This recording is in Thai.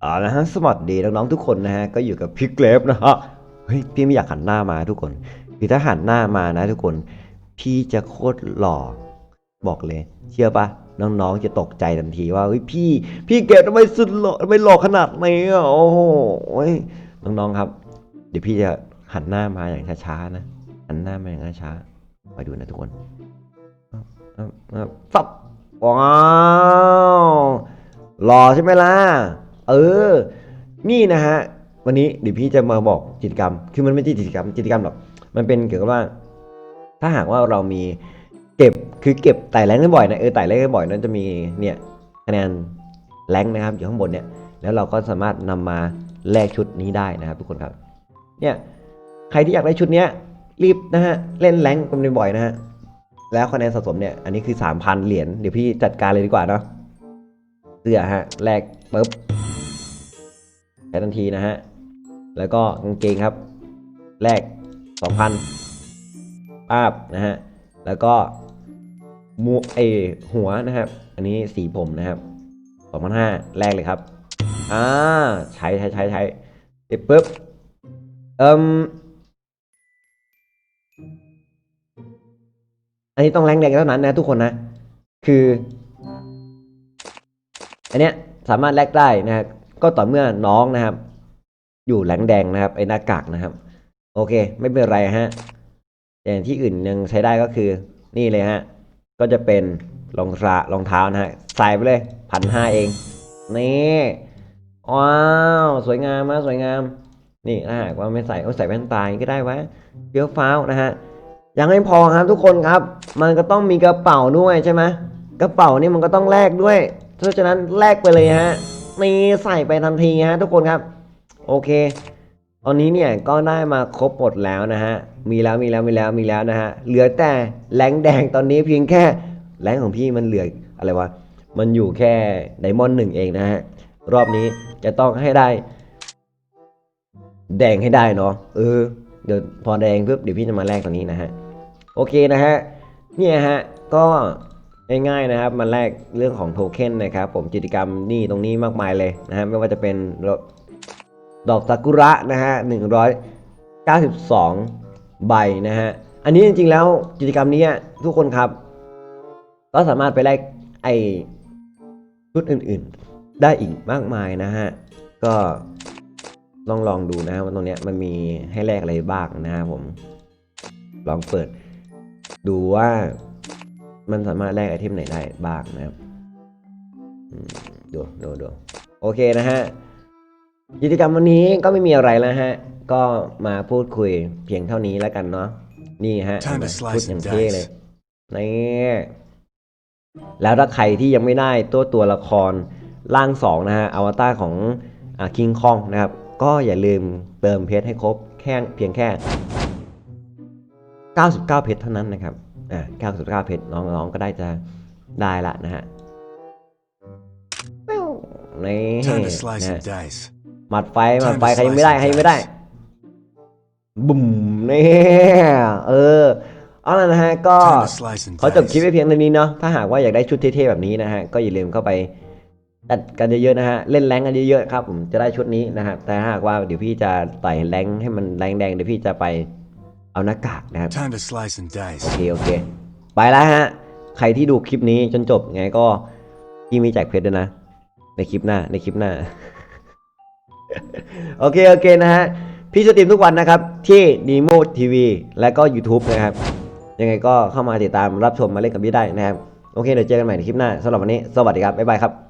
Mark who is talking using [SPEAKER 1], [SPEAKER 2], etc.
[SPEAKER 1] เอาละฮะสวัสดีน้องๆทุกคนนะฮะก็อยู่กับพี่เกรฟนะฮะเฮ้ยพี่ไม่อยากหันหน้ามาทุกคน คือถ้าหันหน้ามานะทุกคน พี่จะโคตรหล่อบอกเลย เชื่อปะน้องๆจะตกใจทันทีว่าเฮ้ยพี่ พี่เกรฟทำไมสุดหล่อทำไมหล่อขนาดนี้อะโอ้โหน้องๆครับ เดี๋ยวพี่จะหันหน้ามาอย่างช้าๆนะหันหน้ามาอย่างช้าๆไปดูนะทุกคนฟับว้า หล่อใช่ไหมล่ะ เออ นี่นะฮะ วันนี้เดี๋ยวพี่จะมาบอกกิจกรรม คือมันไม่ใช่กิจกรรม กิจกรรมหรอก มันเป็นเกี่ยวกับว่า ถ้าหากว่าเรามีเก็บ คือเก็บไต่แรงได้บ่อยนะ เออ ไต่แรงได้บ่อยนั้นจะมี เนี่ย คะแนนแรงนะครับ อยู่ข้างบนเนี่ย แล้วเราก็สามารถนำมาแลกชุดนี้ได้นะครับ ทุกคนครับ เนี่ย ใครที่อยากได้ชุดเนี้ย รีบนะฮะ เล่นแรงกันบ่อยๆนะฮะ แล้วคะแนนสะสมเนี่ย อันนี้คือ 3,000 เหรียญ เดี๋ยวพี่จัดการเลยดีกว่าเนาะ เสื้อฮะแลกปุ๊บใช้ทันทีนะฮะ แล้วก็กางเกงครับ แลกสองพันป้าบนะฮะ แล้วก็มูเอหัวนะครับ อันนี้สีผมนะครับสองพันห้าแลกเลยครับ อ่า ใช้ใช้ใช้ใช้เสร็จปุ๊บ เอิมอันนี้ต้องแรงแดงเท่านั้นนะทุกคนนะ คือ อันเนี้ยสามารถแลกได้นะครับก็ต่อเมื่อน้องนะครับ อยู่แหลงแดงนะครับไอ้หน้ากากนะครับ โอเค ไม่เป็นไรฮะอย่างที่อื่นยังใช้ได้ก็คือนี่เลยฮะก็จะเป็นรองเท้ารองเท้านะฮะใส่ไปเลยพันห้าเองนี่ว้าวสวยงามมากสวยงาม นี่ถ้าหากว่าไม่ใส่ก็ใส่แว่นตาอย่างนี้ก็ได้วะเฟี้ยวฟ้าวนะฮะยังไม่พอครับทุกคนครับ มันก็ต้องมีกระเป๋าด้วยใช่ไหมกระเป๋านี่มันก็ต้องแลกด้วย เพราะฉะนั้นแลกไปเลยฮะนี่ใส่ไปทันทีฮะทุกคนครับ โอเค ตอนนี้เนี่ยก็ได้มาครบหมดแล้วนะฮะ มีแล้วมีแล้วมีแล้วมีแล้วนะฮะ เหลือแต่แรงแดงตอนนี้เพียงแค่แรงของพี่มันเหลืออะไรวะ มันอยู่แค่ไดมอนด์หนึ่งเองนะฮะ รอบนี้จะต้องให้ได้ แดงให้ได้เนาะ เออ เดี๋ยวพอแดงปุ๊บเดี๋ยวพี่จะมาแลกตรงนี้นะฮะ โอเคนะฮะ เนี่ยฮะ ก็ ง่ายๆนะครับมาแลกเรื่องของโทเค็นนะครับผมกิจกรรมนี่ตรงนี้มากมายเลยนะฮะไม่ว่าจะเป็นดอกซากุระนะฮะ192 ใบนะฮะอันนี้จริงๆแล้วกิจกรรมนี้ทุกคนครับ ก็สามารถไปแลกไอชุดอื่นๆ ได้อีกมากมายนะฮะก็ลองลองดูนะฮะว่าตรงเนี้ยมันมีให้แลกอะไรบ้างนะครับผมลองเปิดดูว่า มันสามารถแลกไอเทมไหนได้บ้างนะครับอืมดูดูดูโอเคนะฮะกิจกรรมวันนี้ก็ไม่มีอะไรแล้วฮะ ก็มาพูดคุยเพียงเท่านี้แล้วกันเนาะนี่ฮะ
[SPEAKER 2] Time to
[SPEAKER 1] พูด
[SPEAKER 2] slice
[SPEAKER 1] อย่าง
[SPEAKER 2] and
[SPEAKER 1] เท่เลย
[SPEAKER 2] dice.
[SPEAKER 1] นี่แล้วถ้าใครที่ยังไม่ได้ตัวตัวละครร่างสองนะฮะอวตารของอ่าคิงคองนะครับ ก็อย่าลืมเติมเพชรให้ครบแค่เพียงแค่ 99 เพชรเท่านั้นนะครับ อ่า99เพชรน้องๆก็ได้จะได้ละนะฮะปิ้วนี่
[SPEAKER 2] Time to
[SPEAKER 1] นะ
[SPEAKER 2] slice
[SPEAKER 1] ฮะ
[SPEAKER 2] and dice.
[SPEAKER 1] หมัดไฟหมัด
[SPEAKER 2] Time
[SPEAKER 1] ไฟ
[SPEAKER 2] to
[SPEAKER 1] ใครยังไม่ได้
[SPEAKER 2] slice
[SPEAKER 1] ใคร
[SPEAKER 2] and
[SPEAKER 1] ยังไม่ได้
[SPEAKER 2] dice
[SPEAKER 1] บุ่มนี่เออเอาละนะฮะก็
[SPEAKER 2] Time to slice and
[SPEAKER 1] ขอจบคลิป
[SPEAKER 2] dice.
[SPEAKER 1] ไว้เพียงเท่านี้เนาะถ้าหากว่าอยากได้ชุดเท่ๆแบบนี้นะฮะก็อย่าลืมเข้าไปจัดกันเยอะๆนะฮะเล่นแรงกันเยอะๆครับผมจะได้ชุดนี้นะฮะแต่ถ้าหากว่าเดี๋ยวพี่จะไต่แรงให้มันแรงแดงเดี๋ยวพี่จะไป เอาหน้ากากนะครับ
[SPEAKER 2] Time to slice and
[SPEAKER 1] โอ
[SPEAKER 2] dice.
[SPEAKER 1] เคโอเค ไปแล้วฮะ ใครที่ดูคลิปนี้จนจบไงก็พี่มีแจกเพชรด้วยนะ ในคลิปหน้าในคลิปหน้า โอเคโอเคนะฮะ พี่สตรีมทุกวันนะครับ ที่ Nemo TV และก็ YouTube นะครับ ยังไงก็เข้ามาติดตามรับชมมาเล่นกับพี่ได้นะครับ โอเคเดี๋ยวเจอกันใหม่ในคลิปหน้าสำหรับวันนี้ สวัสดีครับ บ๊ายบายครับ